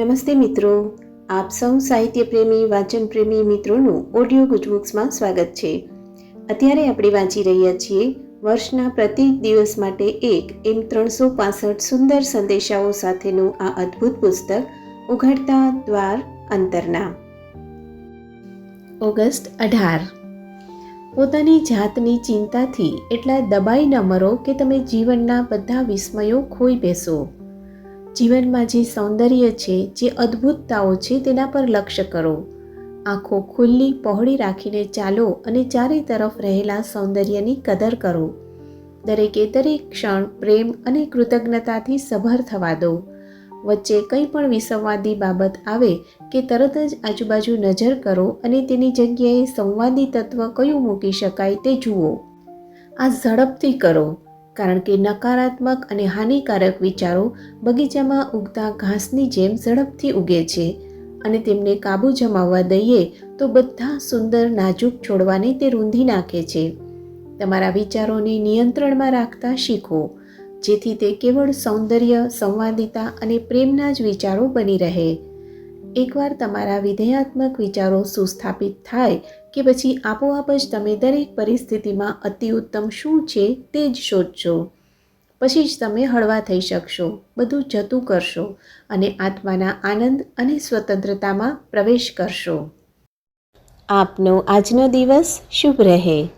નમસ્તે મિત્રો. આપ સૌ સાહિત્ય પ્રેમી વાંચન પ્રેમી મિત્રોનું ઓડિયો ગુજબુક્સમાં સ્વાગત છે. અત્યારે આપણે વાંચી રહ્યા છીએ વર્ષના પ્રત્યેક દિવસ માટે એક એમ ત્રણસો પાસઠ સુંદર સંદેશાઓ સાથેનું આ અદ્ભુત પુસ્તક, ઉઘડતા દ્વાર અંતરના. ઓગસ્ટ અઢાર. પોતાની જાતની ચિંતાથી એટલા દબાઈ ન મરો કે તમે જીવનના બધા વિસ્મયો ખોઈ બેસો. જીવનમાં જે સૌંદર્ય છે, જે અદ્ભુતતાઓ છે, તેના પર લક્ષ્ય કરો. આંખો ખુલ્લી પહોળી રાખીને ચાલો અને ચારે તરફ રહેલા સૌંદર્યની કદર કરો. દરેકે દરેક ક્ષણ પ્રેમ અને કૃતજ્ઞતાથી સભર થવા દો. વચ્ચે કંઈ પણ વિસંવાદી બાબત આવે કે તરત જ આજુબાજુ નજર કરો અને તેની જગ્યાએ સંવાદી તત્વ કયું મૂકી શકાય તે જુઓ. આ ઝડપથી કરો. કારણ કે નકારાત્મક અને હાનિકારક વિચારો બગીચામાં ઉગતા ઘાસની જેમ ઝડપથી ઉગે છે. અને તેમને કાબુ જમાવવા દઈએ તો બધા સુંદર નાજુક છોડવાને તે રૂંધી નાખે છે. તમારા વિચારોને નિયંત્રણમાં રાખતા શીખો. જેથી તે કેવળ સૌંદર્ય, સંવાદિતા અને પ્રેમના જ વિચારો બની રહે. એકવાર તમારા વિધેયાત્મક વિચારો સુસ્થાપિત થાય કે પછી આપોઆપ જ તમે દરેક પરિસ્થિતિમાં અતિ ઉત્તમ શું છે તે જ શોધશો. પછી જ તમે હળવા થઈ શકશો, બધું જતું કરશો અને આત્માના આનંદ અને સ્વતંત્રતામાં પ્રવેશ કરશો. આપનો આજનો દિવસ શુભ રહે.